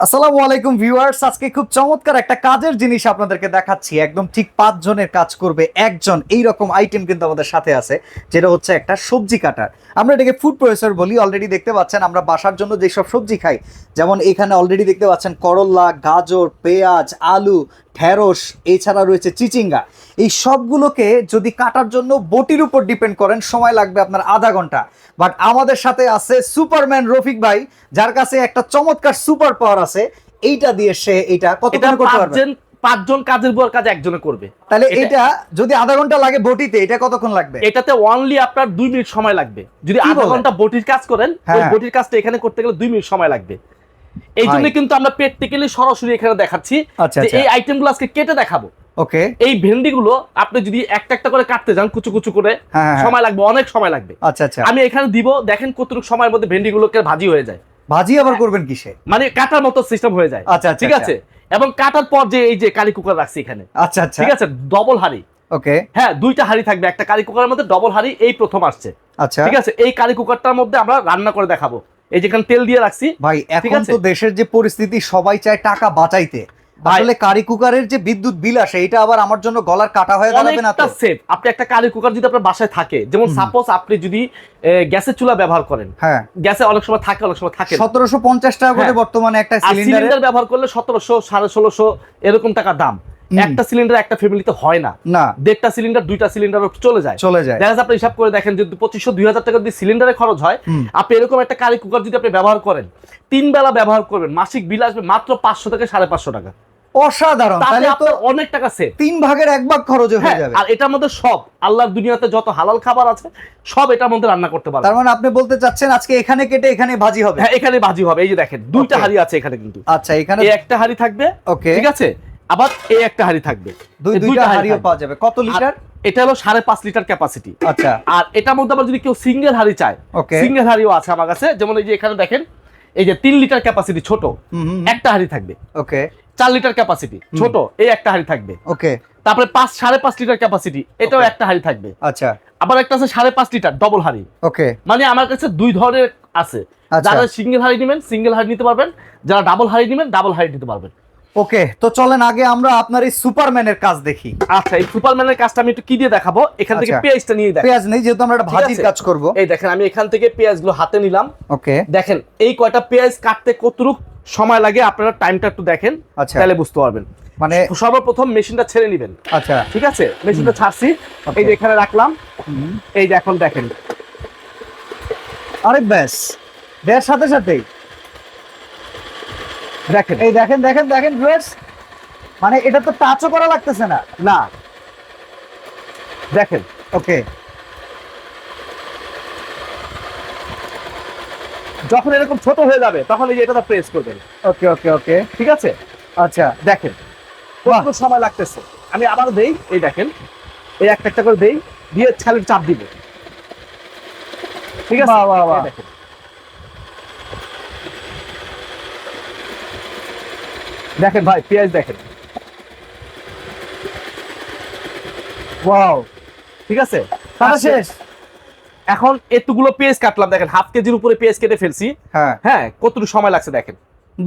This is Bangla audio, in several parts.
আসসালামু আলাইকুম ভিউয়ার্স, আজকে খুব চমৎকার একটা কাজের জিনিস আপনাদেরকে দেখাচ্ছি। একদম ঠিক পাঁচজনের কাজ করবে একজন। এই রকম আইটেম কিন্তু আমাদের সাথে আছে, যেটা হচ্ছে একটা সবজি কাটার। আমরা এটাকে ফুড প্রসেসর বলি অলরেডি দেখতে পাচ্ছেন আমরা বাসার জন্য যেসব সবজি খাই, যেমন এখানে অলরেডি দেখতে পাচ্ছেন করল্লা গাজর, পেঁয়াজ, আলু ঢেঁড়স এছাড়া রয়েছে চিচিঙ্গা। এই সবগুলোকে যদি কাটার জন্য বটির উপর ডিপেন্ড করেন সময় লাগবে আপনার আধা ঘণ্টা। বাট আমাদের সাথে আছে সুপারম্যান রফিক ভাই যার কাছে একটা চমৎকার সুপার পাওয়ার আছে। এইটা দিয়ে সে এটা কতক্ষণ করতে পারবে? পাঁচজন কাজের বুয়ার কাজ একজনে করবে। তাহলে এটা- এটা যদি আধা ঘণ্টা লাগে বটিতে এটা কতক্ষণ লাগবে? এটাতে অনলি আপনার দুই মিনিট সময় লাগবে। যদি আধা ঘণ্টা বটির কাজ করেন হ্যাঁ। বটির কাজটা এখানে করতে গেলে দুই মিনিট সময় লাগবে। এই জন্য কিন্তু আমরা প্র্যাকটিক্যালি সরাসরি এখানে দেখাচ্ছি আচ্ছা, যে আচ্ছা। এই আইটেমগুলো আজকে কেটে দেখাবো। ওকে। এই ভেন্ডিগুলো আপনি যদি একটা একটা করে কাটতে যান কুচু কুচু করে হ্যাঁ, হ্যাঁ। সময় লাগবে অনেক সময় লাগবে। আচ্ছা আচ্ছা। আমি এখানে দিব দেখেন কতটুকু সময়ের মধ্যে ভেন্ডিগুলোকে ভাজি হয়ে যায়। ভাজি আবার করবেন কিসে? মানে কাটার মতো সিস্টেম হয়ে যায়। আচ্ছা, আচ্ছা, ঠিক। আছে? এবং কাটার পর যে এই যে কালি কুকার রাখছি এখানে। আচ্ছা আচ্ছা। ঠিক আছে? ডবল হাড়ি ওকে। হ্যাঁ দুইটা হাড়ি থাকবে। একটা কারি কুকারের মধ্যে ডবল হাড়ি এই প্রথম আসছে। আচ্ছা। ঠিক আছে? এই কারি কুকারটার মধ্যে আমরা রান্না করে দেখাবো। এই যেখানে তেল দিয়ে রাখছি ভাই এখন তো দেশের যে পরিস্থিতি সবাই চায় টাকা বাঁচাইতে। আসলে কারি কুকারের যে বিদ্যুৎ বিল আসে এটা আবার আমার জন্য গলার কাটা হয়ে দাঁড়াবে না তো? সেফ আপনি একটা কারি কুকার যদি আপনার বাসায় থাকে যেমন সাপোজ আপনি যদি গ্যাসের চুলা ব্যবহার করেন। হ্যাঁ। গ্যাসে অনেক সময় থাকে অনেক সময় থাকে না। সতেরোশো পঞ্চাশ টাকা করে হ্যাঁ। বর্তমানে একটা সিলিন্ডার ব্যবহার করলে সতেরোশো সাড়ে ষোলোশো এরকম টাকা দাম। একটা সিলিন্ডার একটা ফ্যামিলিতে হয় না। না। দেড়টা সিলিন্ডার দুইটা সিলিন্ডার চলে যায়। চলে যায়। দেখা যাচ্ছে আপনি হিসাব করে দেখেন যদি পঁচিশশো দুই হাজার টাকা যদি সিলিন্ডারে খরচ হয় আপনি এরকম একটা কারি কুকার যদি আপনি ব্যবহার করেন তিন বেলা ব্যবহার করবেন মাসিক বিল আসবে মাত্র পাঁচশো থেকে সাড়ে পাঁচশো টাকা। অসাধারণ। তাহলে তো অনেক টাকা সেভ তিন ভাগের এক ভাগ খরচে হয়ে হ্যাঁ, যাবে। আর এটার মধ্যে সব। আল্লাহর দুনিয়াতে যত হালাল খাবার আছে সব এটার মধ্যে রান্না করতে পারবেন তার মানে আপনি বলতে চাচ্ছেন আজকে এখানে কেটে এখানে ভাজি হবে? হ্যাঁ এখানে ভাজি হবে। এই যে দেখেন দুইটা. হাড়ি আছে এখানে কিন্তু। আচ্ছা এখানে একটা হাড়ি থাকবে। ওকে ঠিক আছে? আবার এই একটা হাড়ি থাকবে। দুই দুইটা হাড়িও পাওয়া যাবে। কত লিটার? এটা হলো সাড়ে পাঁচ লিটার ক্যাপাসিটি আচ্ছা। আর এটার মধ্যে আবার যদি কেউ সিঙ্গেল হাড়ি চায় সিঙ্গেল হাড়িও আছে আমার কাছে। যেমন এই যে এখানে দেখেন এই যে তিন লিটার ক্যাপাসিটি ছোট একটা হাড়ি থাকবে। ওকে। চার লিটার ক্যাপাসিটি ছোট এই একটা হাড়ি থাকবে। ওকে। তারপরে পাঁচ সাড়ে পাঁচ লিটার ক্যাপাসিটি এটাও একটা হাড়ি থাকবে। আচ্ছা। আবার একটা আছে সাড়ে পাঁচ লিটার ডবল হাড়ি। ওকে। মানে আমার কাছে দুই ধরনের আছে। আচ্ছা। যারা সিঙ্গেল হাড়ি নেবেন সিঙ্গেল হাড়ি নিতে পারবেন যারা ডাবল হাড়ি নেবেন ডাবল হাড়ি নিতে পারবেন। ওকে তো চলেন আগে আমরা আপনার এই সুপারম্যানের কাজ দেখি। আচ্ছা এই সুপারম্যানের কাজটা আমি একটু কি দিয়ে দেখাবো? এখান থেকে আচ্ছা। পেঁয়াজটা নিয়ে দেখ পেঁয়াজ নেই যেহেতু আমরা একটা ভাজির কাজ করব। এই দেখেন আমি এখান থেকে পেঁয়াজগুলো হাতে নিলাম। ওকে। দেখেন এই কয়টা পেঁয়াজ কাটতে কতটুক সময় লাগে আপনারা টাইমটা একটু দেখেন আচ্ছা। তাহলে বুঝতে পারবেন। মানে সর্বপ্রথম মেশিনটা ছেড়ে নেবেন। আচ্ছা। ঠিক আছে? মেশিনটা ছাড়ছি। এই যে এখানে রাখলাম। এই যে এখন দেখেন। আরে ব্যাস। দেওয়ার সাথে সাথেই। দেখেন। এই দেখেন দেখেন দেখেন ভিউয়ার্স মানে এটা তো টাচও করা লাগতেছে না। না। দেখেন ওকে যখন এরকম ছোট হয়ে যাবে তখন এই যে এটা প্রেস করবেন। ওকে ওকে ওকে ঠিক আছে? আচ্ছা। দেখেন কত সময় লাগতেছে? আমি আবার দেই এই দেখেন এই একটা একটা করে দেই দিয়ে ছালের চাপ দিব। ঠিক আছে? বাহ, বাহ, বাহ। দেখেন। দেখেন ভাই পেঁয়াজ দেখেন। ওয়াও ঠিক আছে? কাটা শেষ। এখন এতগুলো পেঁয়াজ কাটলাম দেখেন হাফ কেজির উপরে পেঁয়াজ কেটে ফেলছি। হ্যাঁ। হ্যাঁ কতটুকু সময় লাগছে দেখেন।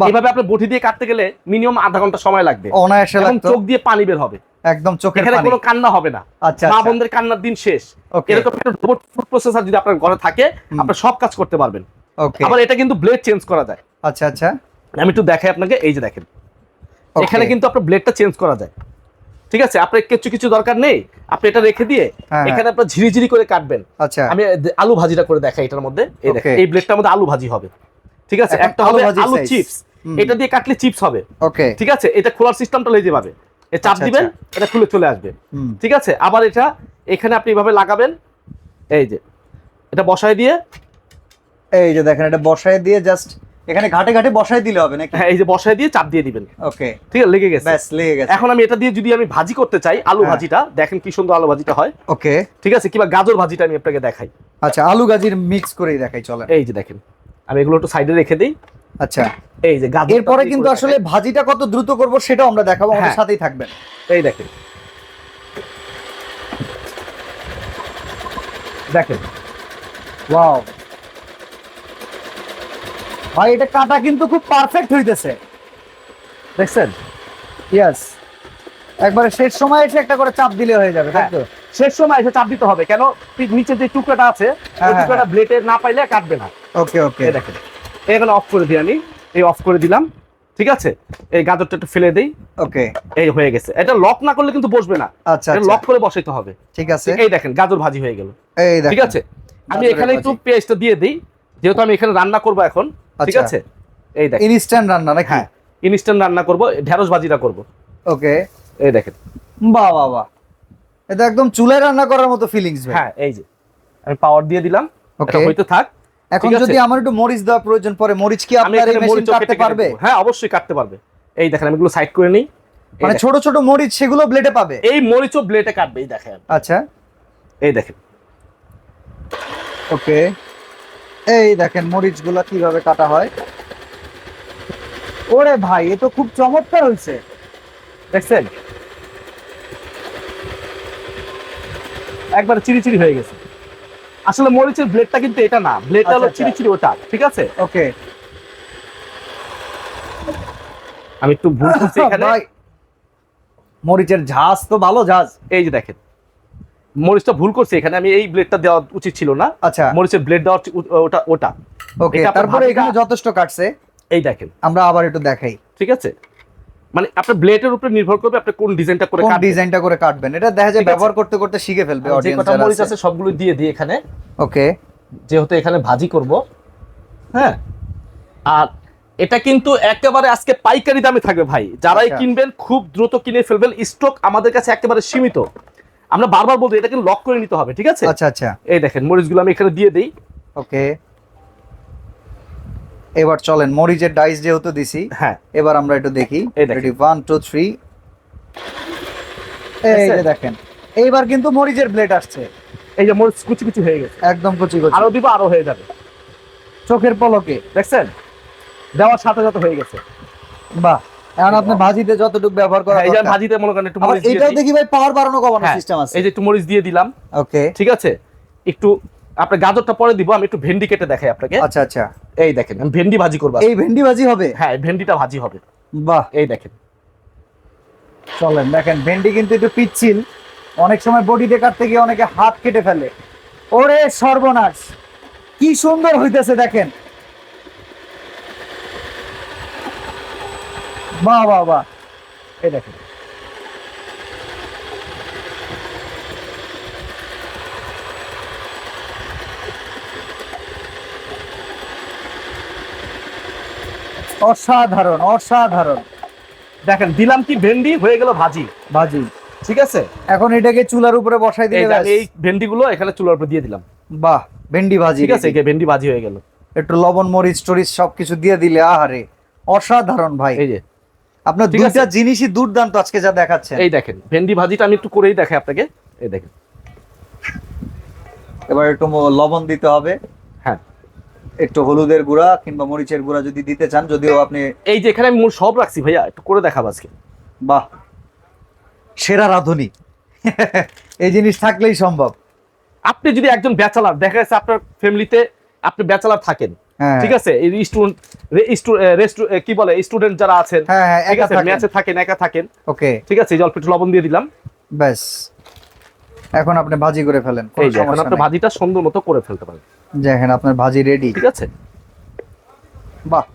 এইভাবে আপনি বটি দিয়ে কাটতে গেলে মিনিমাম আধা ঘণ্টা সময় লাগবে। অনায়াসে এখন চোখ দিয়ে পানি বের হবে। একদম চোখের এখানে কোনো কান্না হবে না। আচ্ছা মা আচ্ছা। বোনদের কান্নার দিন শেষ. এরকম একটা রোবট ফুড প্রসেসর যদি আপনার ঘরে থাকে আপনি সব কাজ করতে পারবেন। ওকে আবার এটা কিন্তু ব্লেড চেঞ্জ করা যায়। আচ্ছা আচ্ছা। আমি একটু দেখাই আপনাকে এই যে দেখেন. এখানে কিন্তু আপনার ব্লেডটা চেঞ্জ করা যায়। ঠিক আছে? আপনার কিছু কিছু দরকার নেই। আপনি এটা রেখে দিয়ে হ্যাঁ, এখানে আপনার ঝিরিঝিরি করে কাটবেন। আচ্ছা। আমি আলু ভাজিটা করে দেখাই এটার মধ্যে। এই দেখেন এই ব্লেডটার মধ্যে আলু ভাজি হবে। ঠিক আছে? একটা হবে আলু চিপস এটা দিয়ে কাটলে চিপস হবে। ওকে ঠিক আছে? এটা খোলার সিস্টেমটা লেগে যাবে। এ চাপ আচ্ছা, দিবেন এটা খুলে চলে আসবে। ঠিক আছে? আবার এটা এখানে আপনি এভাবে লাগাবেন। এই যে এটা বসায় দিয়ে। এই যে দেখেন এটা বসায় দিয়ে জাস্ট এখানে ঘাটে ঘাটে বসায় দিলে হবে নাকি? হ্যাঁ, এই যে বসায় দিয়ে চাপ দিয়ে দিবেন। ওকে ঠিক আছে লেগে গেছে। ব্যাস লেগে গেছে। এখন আমি এটা দিয়ে যদি আমি ভাজি করতে চাই আলু হ্যাঁ। ভাজিটা দেখেন কি সুন্দর আলু ভাজিটা হয়। ওকে ঠিক আছে কিংবা গাজর ভাজিটা আমি আপনাকে দেখাই। আচ্ছা আলু গাজির মিক্স করেই দেখাই চলেন। এই যে দেখেন আমি এগুলো একটু সাইডে রেখে দিই। আচ্ছা। এই যে গাজর এরপরে কিন্তু আসলে ভাজিটা কত দ্রুত করব সেটাও আমরা দেখাবো আমাদের হ্যাঁ। সাথেই থাকবেন। এই দেখেন। দেখেন। ওয়াও ভাই এটা কাটা কিন্তু খুব পারফেক্ট হইতেছে। দেখছেন? ইয়েস একবারে শেষ সময় এসে একটা করে চাপ দিলে হয়ে যাবে তাই তো? শেষ সময় এসে চাপ দিতে হবে কেন? নিচে যে টুকরাটা আছে হ্যাঁ, ওই হ্যাঁ, টুকরাটা ব্লেডে না পাইলে কাটবে না। ওকে ওকে এই দেখেন এখানে অফ করে দিই আমি এই অফ করে দিলাম ঠিক আছে? এই গাজরটা একটু ফেলে দেই। ওকে এই হয়ে গেছে। এটা লক না করলে কিন্তু বসবে না। আচ্ছা এটা আচ্ছা। লক করে বসাইতে হবে। ঠিক আছে। এই দেখেন গাজর ভাজি হয়ে গেল। এই ঠিক আছে? আমি এখানে একটু। পেঁয়াজটা দিয়ে দিই যেহেতু আমি এখানে রান্না করব এখন ঠিক আচ্ছা। আছে? এই দেখেন। ইনস্ট্যান্ট রান্না নাকি? হ্যাঁ ইনস্ট্যান্ট রান্না করব ঢেঁড়স ভাজিটা করব। ওকে। এই দেখেন। বাহ বাহ বাহ। এটা একদম চুলায় রান্না করার মতো ফিলিংস হ্যাঁ এই যে। আমি পাওয়ার দিয়ে দিলাম ওকে। হইতে থাক। এখন যদি আমার একটু মরিচ দেওয়ার প্রয়োজন পড়ে মরিচ কি আপনার এই মেশিন কাটতে কেটে কেটে পারবে? হ্যাঁ অবশ্যই কাটতে পারবে। এই দেখেন আমি এগুলো সাইড করে নিই। মানে ছোট ছোট মরিচ সেগুলো ব্লেডে পাবে? এই মরিচও ব্লেডে কাটবে এই দেখেন। আচ্ছা। এই দেখেন। ওকে। এই দেখেন মরিচগুলা কীভাবে কাটা হয়। ওরে ভাই এ তো খুব চমৎকার হয়েছে। দেখছেন? একবার চিরি হয়ে গেছে। আসলে মরিচের ব্লেডটা কিন্তু এটা না ব্লেডটা হলো আচ্ছা, আচ্ছা। চিরি ওটা ঠিক আছে? ওকে। আমি একটু ভুল করছি এখানে। মরিচের ঝাঁজ তো ভালো ঝাঁজ। এই যে দেখেন। মরিচটা ভুল করছে এখানে আমি এই ব্লেডটা দেওয়া উচিত ছিল না। আচ্ছা। মরিচের ব্লেড দেওয়া ওটা ওটা। ওকে তারপরে এখানে যথেষ্ট কাটছে। এই দেখেন। আমরা আবার একটু দেখাই। ঠিক আছে? মানে আপনার ব্লেডের উপরে নির্ভর করবে আপনি কোন ডিজাইনটা করে কাটবেন। ডিজাইনটা করে কাটবেন। এটা দেখা যায় ব্যবহার করতে করতে শিখে ফেলবে অডিয়েন্স কটা মরিচ আছে সবগুলো দিয়ে দিই এখানে। ওকে। যেহেতু এখানে ভাজি করব। হ্যাঁ? আর এটা কিন্তু একেবারে আজকে পাইকারি দামে থাকবে ভাই। যারাই আচ্ছা। কিনবেন খুব দ্রুত কিনে ফেলবেন। স্টক আমাদের কাছে একেবারে সীমিত। আমরা বারবার বলতে এটা কিন্তু লক করে নিতে হবে ঠিক আছে? আচ্ছা আচ্ছা। এই দেখেন মরিচগুলো আমি এখানে দিয়ে দিই। ওকে। এবার চলেন মরিচের ডাইস যেহেতু দিছি হ্যাঁ। এবার আমরা একটু দেখি। রেডি ওয়ান টু থ্রি এই দেখেন এইবার কিন্তু মরিচের ব্লেড আসছে। এই যে মরিচ কুচি কুচি হয়ে গেছে। একদম কুচি কুচি। আরও দিব আরও হয়ে যাবে। চোখের পলকে। দেখছেন? দেওয়ার সাথে সাথে হয়ে গেছে। বাহ। এখন আপনি ভাজিতে যতটুকু ব্যবহার করা হ্যাঁ, এই ভাজিতে মনে করেন একটু মরিচ দেখি ভাই পাওয়ার বাড়ানো কমানো হ্যাঁ, সিস্টেম আছে। এই যে একটু মরিচ দিয়ে দিলাম। ওকে। ঠিক আছে? একটু আপনার গাজরটা পরে দিব আমি একটু ভেন্ডি কেটে দেখাই আপনাকে। আচ্ছা আচ্ছা। এই দেখেন আমি ভেন্ডি ভাজি করব এই ভেন্ডি ভাজি হবে? হ্যাঁ ভেন্ডিটা ভাজি হবে। বাহ। এই দেখেন। চলেন দেখেন ভেন্ডি কিন্তু একটু পিচ্ছিল। অনেক সময় বডিতে কাটতে গিয়ে অনেকে হাত কেটে ফেলে। ওরে সর্বনাশ! কি সুন্দর হইতেছে দেখেন। বাহ বাহ বাহ। এই দেখেন। অসাধারণ অসাধারণ। দেখেন দিলাম কি ভেন্ডি? হয়ে গেল ভাজি। ভাজি। ঠিক আছে? এখন এটাকে চুলার উপরে বসাই এই দিলে যে ব্যাস। আমি এই ভেন্ডিগুলো এখানে চুলার উপর দিয়ে দিলাম। বাহ ভেন্ডি ভাজি ঠিক আছে ভেন্ডি ভাজি হয়ে গেল। একটু লবণ মরিচ টরিচ সবকিছু দিয়ে দিলে আহারে অসাধারণ ভাই। এই যে আপনার দুইটা জিনিসই দুর্দান্ত আজকে যা দেখাচ্ছেন। এই দেখেন ভেন্ডি ভাজিটা আমি একটু করেই দেখাই আপনাকে। এই দেখেন। এবার একটু লবণ দিতে হবে। হ্যাঁ। একটু হলুদের গুঁড়া কিংবা মরিচের গুঁড়া যদি দিতে চান যদিও আপনি এই যে এখানে আমি সব রাখছি ভাইয়া একটু করে দেখাবো আজকে। বাহ। সেরা রাঁধুনি। এই জিনিস থাকলেই সম্ভব। আপনি যদি একজন ব্যাচেলার দেখা যাচ্ছে আপনার ফ্যামিলিতে আপনি ব্যাচেলার থাকেন ঠিক আছে? স্টুডেন্ট কি বলে? স্টুডেন্ট যারা আছেন হ্যাঁ হ্যাঁ ঠিক আছে? থাকেন। ম্যাচে থাকেন একা থাকেন। ওকে। ঠিক আছে? যে অল্প একটু লবণ দিয়ে দিলাম। ব্যাস। এখন আপনি ভাজি করে ফেলেন এই যে এখন আপনি ভাজিটা সুন্দর মতো করে ফেলতে পারেন। দেখেন আপনার ভাজি রেডি ঠিক আছে? বাহ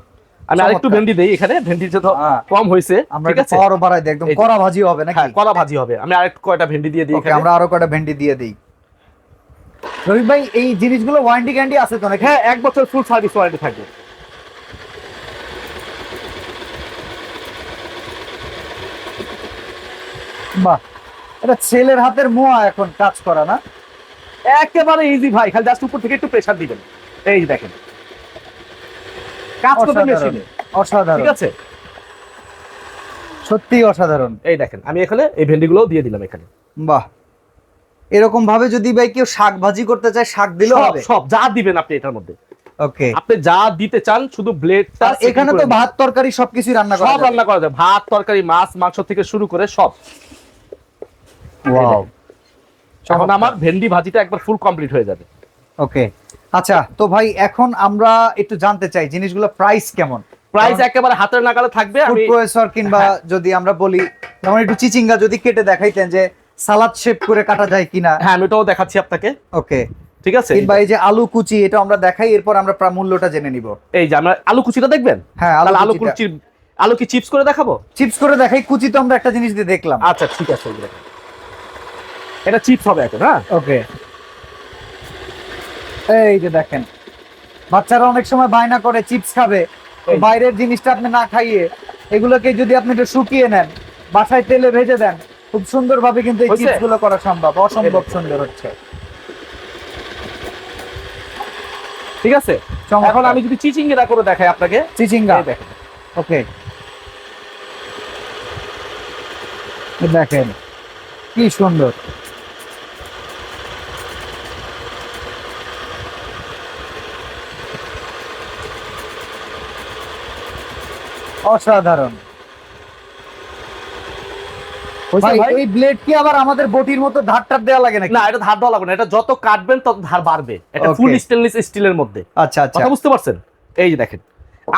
আমি আরেকটু। ভেন্ডি দেই এখানে। ভেন্ডি যেহেতু হ্যাঁ। কম হয়েছে আমরা ঠিক আছে? পাওয়ারও বাড়াই দিই। একদম কড়া ভাজি হবে নাকি? হ্যাঁ কলা ভাজি হবে। আমি আরেকটু কয়টা ভেন্ডি দিয়ে দিই ওকে এখানে? আমরা আরও কয়টা ভেন্ডি দিয়ে দিই। রবি ভাই এই জিনিসগুলো ওয়ারেন্টি গ্যারান্টি আছে তো নাকি হ্যাঁ এক বছর ফুল সার্ভিস ওয়ারেন্টি থাকবে। বাহ এটা ছেলের হাতের মোয়া এখন কাজ করা না। একেবারে ইজি ভাই খালি জাস্ট উপর থেকে একটু প্রেসার দিবেন। এই দেখেন। কাজ করতে মেশিনে অসাধারণ। ঠিক আছে? সত্যি অসাধারণ। এই দেখেন আমি এখানে এই ভেন্ডিগুলো দিয়ে দিলাম এখানে। বাহ এরকম ভাবে যদি ভাই কেউ শাক ভাজি করতে চায় শাক দিলেও হবে? সব যা দিবেন আপনি এটার মধ্যে। ওকে। আপনি যা দিতে চান শুধু ব্লেডটা এখানে তো ভাত তরকারি সবকিছুই রান্না করা সব রান্না করা যায় ভাত তরকারি মাছ মাংস থেকে শুরু করে সব। Wow. এখন আমার ভেন্ডি ভাজিটা একবার ফুল কমপ্লিট হয়ে যাবে। ওকে। আচ্ছা তো ভাই এখন আমরা একটু জানতে চাই জিনিসগুলো প্রাইস কেমন? প্রাইস একেবারে হাতের নাগালে থাকবে ফুড আমি প্রসেসর কিংবা হ্যাঁ। যদি আমরা বলি যেমন একটু চিচিঙ্গা যদি কেটে দেখাইতেন যে সালাদ শেপ করে কাটা যায় কিনা? হ্যাঁ আমি ওটাও দেখাচ্ছি আপনাকে। ওকে। ঠিক আছে? কিংবা এই যে আলু কুচি এটা আমরা দেখাই এরপর আমরা মূল্যটা জেনে নিব। এই যে আমরা আলু কুচিটা দেখবেন? হ্যাঁ তাহলে আলু কুচি আলু কি চিপস করে দেখাবো? চিপস করে দেখাই কুচি তো আমরা একটা জিনিস দিয়ে দেখলাম। আচ্ছা ঠিক আছে এটা চিপস হবে এখন হ্যাঁ? ওকে। এই যে দেখেন বাচ্চারা অনেক সময় বায়না করে চিপস খাবে। বাইরের জিনিসটা আপনি না খাইয়ে এগুলোকে যদি আপনি একটু শুকিয়ে নেন বাসায় তেলে ভেজে দেন খুব সুন্দরভাবে কিন্তু এই হয়েছে? চিপসগুলো করা সম্ভব অসম্ভব সুন্দর হচ্ছে। ঠিক আছে। এখন আমি যদি চিচিঙ্গিরা করে দেখাই আপনাকে। চিচিঙ্গা। দেখেন। ওকে। দেখেন কি সুন্দর। অসাধারণ। ভাই? এই ব্লেড কি আবার আমাদের বটির মতো ধার টার দেওয়া লাগে নাকি? না এটা ধার দেওয়া লাগবে না। এটা যত কাটবেন তত ধার বাড়বে। এটা ফুল স্টেনলেস স্টিলের মধ্যে। আচ্ছা আচ্ছা। কথা বুঝতে পারছেন? এই যে দেখেন।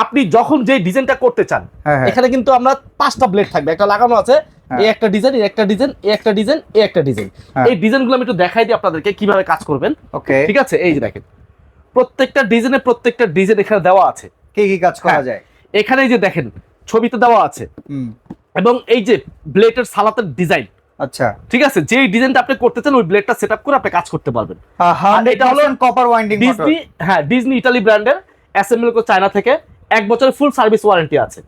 আপনি যখন যে ডিজাইনটা করতে চান হ্যাঁ, হ্যাঁ। এখানে কিন্তু আমরা পাঁচটা ব্লেড থাকবে। একটা লাগানো আছে। এই একটা ডিজাইন এই একটা ডিজাইন এই একটা ডিজাইন এই একটা ডিজাইন। এই ডিজাইনগুলো আমি একটু দেখাই দিই আপনাদেরকে কীভাবে কাজ করবেন। ওকে ঠিক আছে? এই যে দেখেন। প্রত্যেকটা ডিজাইনে প্রত্যেকটা ডিজাইন এখানে দেওয়া আছে। কি কি কাজ করা হ্যাঁ। যায়? এখানে যে দেখেন ছবিতে দেওয়া আছে। এবং এই যে ব্লেডের সালাতের ডিজাইন আচ্ছা। ঠিক আছে? যে ডিজাইনটা আপনি করতে চান ওই ব্লেডটা সেট করে আপনি কাজ করতে পারবেন। এটা হলো কপার ওয়াইন্ডিং ডিজনি হ্যাঁ ডিজনি ইতালি ব্র্যান্ডের অ্যাসেম্বল চায়না থেকে এক বছরের ফুল সার্ভিস ওয়ারেন্টি আছে।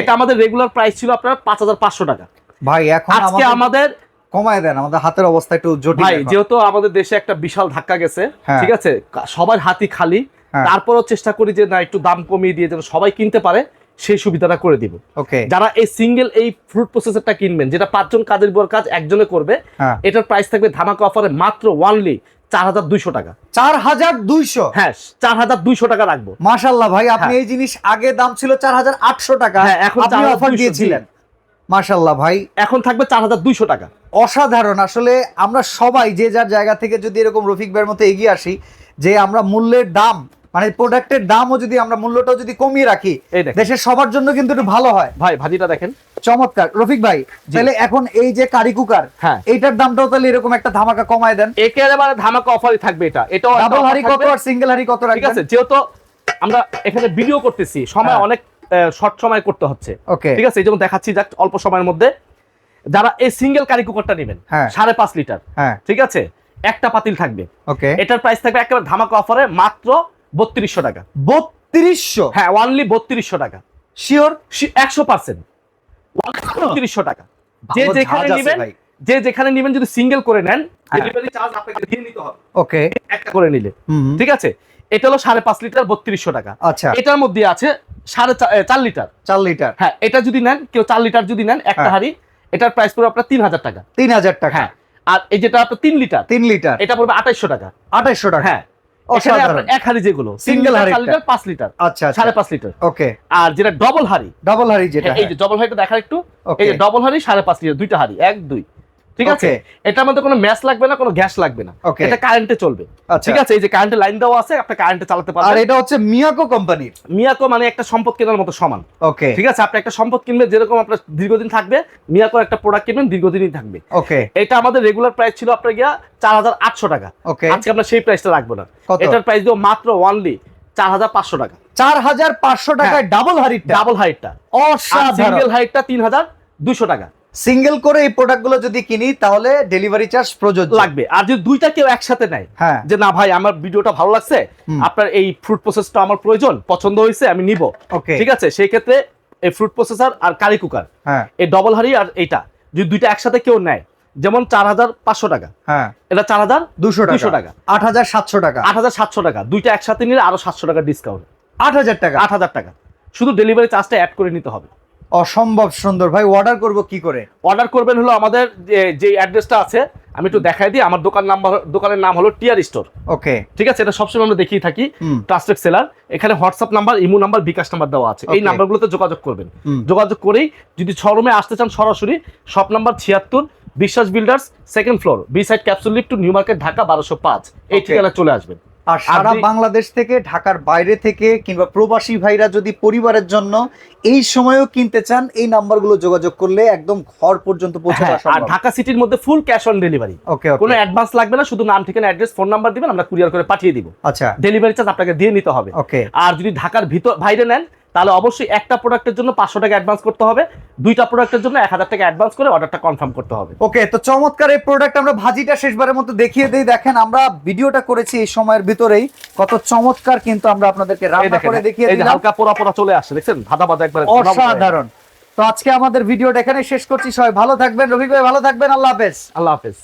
এটা আমাদের রেগুলার প্রাইস ছিল আপনার পাঁচ হাজার পাঁচশো টাকা। ভাই এখন আজকে আমাদের কমায় দেন আমাদের হাতের অবস্থা একটু জটিল ভাই যেহেতু আমাদের দেশে একটা বিশাল ধাক্কা গেছে হ্যাঁ। ঠিক আছে? সবার হাতি খালি। হ্যাঁ। তারপরও চেষ্টা করি যে না একটু দাম কমিয়ে দিয়ে যেন সবাই কিনতে পারে। সেই সুবিধাটা করে দিব। ওকে যারা এই সিঙ্গেল এই ফ্রুট প্রসেসরটা কিনবেন যেটা পাঁচজন কাজের বর কাজ একজনে করবে হ্যাঁ। এটার প্রাইস থাকবে ধামাকা অফারে মাত্র ওয়ানলি চার হাজার দুইশো টাকা। চার হাজার দুইশো? হ্যাঁ চার হাজার দুইশো টাকা রাখব। ভাই আপনি হ্যাঁ। এই জিনিস আগে দাম ছিল চার হাজার আটশো টাকা। হ্যাঁ, এখন আপনি অফার দিয়েছিলেন। ভাই। এখন থাকবে চার হাজার দুইশো টাকা। অসাধারণ। আসলে আমরা সবাই যে যার জায়গা থেকে যদি এরকম রফিক ভাইয়ের মতো এগিয়ে আসি যে আমরা মূল্যের দাম মানে প্রোডাক্টের দামও যদি আমরা মূল্যটাও যদি কমিয়ে রাখি দেশের সবার জন্য কিন্তু একটু ভালো হয়। ভাই ভাজিটা দেখেন। চমৎকার। রফিক ভাই তাহলে এখন এই যে কারি কুকার হ্যাঁ। এইটার দামটাও তাহলে এরকম একটা ধামাকা কমায় দেন। একেবারে ধামাকা অফারই থাকবে এটা। এটাও ডাবল হাড়ি কত আর সিঙ্গেল হাড়ি কত ঠিক আছে যেহেতু আমরা এখানে ভিডিও করতেছি সময় হ্যাঁ। অনেক শর্ট সময় করতে হচ্ছে। ওকে ঠিক আছে এই যেমন দেখাচ্ছি যাক অল্প সময়ের মধ্যে। যারা এই সিঙ্গেল কারি কুকারটা নেবেন হ্যাঁ। সাড়ে পাঁচ লিটার ঠিক আছে? একটা পাতিল থাকবে। ওকে এটার প্রাইস থাকবে একেবারে ধামাকা অফারে মাত্র বত্রিশশো টাকা। বত্রিশশো? হ্যাঁ ওয়ানলি বত্রিশশো টাকা। শিওর একশো পার্সেন্ট বত্রিশশো টাকা। যে যেখানে নেবেন যে যেখানে নেবেন যদি সিঙ্গেল করে নেন হ্যাঁ। ডেলিভারি চার্জ আপনাকে দিয়ে নিতে হবে। ওকে। একটা করে নিলে। ঠিক আছে? এটা হলো সাড়ে পাঁচ লিটার বত্রিশশো টাকা। আচ্ছা। এটার মধ্যে আছে সাড়ে চার লিটার। চার লিটার। হ্যাঁ এটা যদি নেন কেউ চার লিটার যদি নেন একটা হ্যাঁ। হাড়ি এটার প্রাইস পড়বে আপনার তিন হাজার টাকা। তিন হাজার টাকা। হ্যাঁ আর এই যেটা আপনার তিন লিটার তিন লিটার। এটা পড়বে আঠাইশশো টাকা। আঠাইশশো টাকা। হ্যাঁ অসাধারণ। এক হাড়ি যেগুলো সিঙ্গেল হাড়ি লিটার পাঁচ লিটার আচ্ছা আচ্ছা। সাড়ে পাঁচ লিটার। ওকে। আর যেটা ডবল হাড়ি ডবল হাড়ি যেটা এই যে ডবল হাড়িটা দেখা একটু। এই যে ডবল হাড়ি সাড়ে পাঁচ লিটার দুইটা হাড়ি এক দুই। ঠিক আছে. এটার মধ্যে কোনো ম্যাচ লাগবে না কোনো গ্যাস লাগবে না। এটা কারেন্টে চলবে। আচ্ছা। ঠিক আছে? এই যে কারেন্টের লাইন দেওয়া আছে আপনি কারেন্টে চালাতে পারবেন। আর এটা হচ্ছে মিয়াকো কোম্পানির মিয়াকো মানে একটা সম্পদ কেনার মতো সমান। ওকে ঠিক আছে? আপনি একটা সম্পদ কিনবেন যেরকম আপনার দীর্ঘদিন থাকবে মিয়াকোর একটা প্রোডাক্ট কিনবেন দীর্ঘদিনই থাকবে। ওকে এটা আমাদের রেগুলার প্রাইস ছিল আপনার গিয়া চার হাজার আটশো টাকা। ওকে আজকে আমরা সেই প্রাইসটা রাখব না। এটার প্রাইস দিব মাত্র ওয়ানলি চার হাজার পাঁচশো টাকা। চার হাজার পাঁচশো টাকায় ডাবল হাড়িটা ডাবল হাইটটা অসাধারণ। সিঙ্গেল হাইটটা তিন হাজার দুশো টাকা। সিঙ্গেল করে এই প্রোডাক্টগুলো যদি কিনি তাহলে ডেলিভারি চার্জ প্রযোজ্য। লাগবে। আর যদি দুইটা কেউ একসাথে নেয় হ্যাঁ। যে না ভাই আমার ভিডিওটা ভালো লাগছে আপনার এই ফ্রুট প্রসেসটা আমার প্রয়োজন পছন্দ হয়েছে আমি নিব। ওকে ঠিক আছে? সেই ক্ষেত্রে এই ফ্রুট প্রসেসর আর কারি কুকার হ্যাঁ। এই ডবল হাড়ি আর এইটা যদি দুইটা একসাথে কেউ নেয় যেমন চার হাজার পাঁচশো টাকা হ্যাঁ। এটা চার হাজার দুশো দুশো টাকা টাকা। আট হাজার সাতশো টাকা। আট হাজার সাতশো টাকা দুইটা একসাথে নিলে আরও সাতশো টাকা ডিসকাউন্ট আট হাজার টাকা। আট হাজার টাকা। শুধু ডেলিভারি চার্জটা অ্যাড করে নিতে হবে। অসম্ভব সুন্দর। ভাই অর্ডার করব কি করে? অর্ডার করবেন হলো আমাদের যে- যে অ্যাড্রেসটা আছে আমি একটু দেখাই দিই। আমার দোকান নাম্বার দোকানের নাম হলো টিয়ার স্টোর। ওকে। ঠিক আছে? এটা সবসময় আমরা দেখিয়ে থাকি। ট্রাস্টেড সেলার এখানে WhatsApp number imo number bKash number দেওয়া আছে। এই. নাম্বারগুলোতে যোগাযোগ করবেন। যোগাযোগ করেই যদি শোরুমে আসতে চান সরাসরি শপ নাম্বার ছিয়াত্তর Biswas builders second floor B side capsule lift two New Market Dhaka বারোশো পাঁচ। এই. ঠিকানা চলে আসবেন। আর সারা বাংলাদেশ থেকে ঢাকার বাইরে থেকে কিংবা প্রবাসী ভাইরা যদি পরিবারের জন্য এই সময়ও কিনতে চান এই নাম্বারগুলো যোগাযোগ করলে একদম ঘর পর্যন্ত পৌঁছে হ্যাঁ, আর ঢাকা সিটির মধ্যে full cash on delivery okay কোনো অ্যাডভান্স লাগবে না শুধু নাম ঠিকানা অ্যাড্রেস ফোন নাম্বার দিবেন আমরা কুরিয়ার করে পাঠিয়ে দিব। আচ্ছা। ডেলিভারি চার্জ আপনাকে দিয়ে নিতে হবে। ওকে। আর যদি ঢাকার ভিতর বাইরে নেন তাহলে অবশ্যই একটা প্রোডাক্টের জন্য পাঁচশো টাকা অ্যাডভান্স করতে হবে দুইটা প্রোডাক্টের জন্য এক হাজার টাকা অ্যাডভান্স করে অর্ডারটা কনফার্ম করতে হবে। ওকে তো চমৎকার এই প্রোডাক্ট আমরা ভাজিটা শেষবারের মতো দেখিয়ে দিই। দেখেন আমরা ভিডিওটা করেছি এই সময়ের ভিতরেই। কত চমৎকার কিন্তু আমরা আপনাদেরকে রান্না করে দেখিয়ে দিলাম। হালকা পোড়া পোড়া চলে আসছে দেখছেন? ভাদা ভাদা একবার অসাধারণ। তো আজকে আমাদের ভিডিওটা এখানে শেষ করছি। সবাই ভালো থাকবেন। রফিক ভাই ভালো থাকবেন। আল্লাহ হাফেজ। আল্লাহ হাফেজ।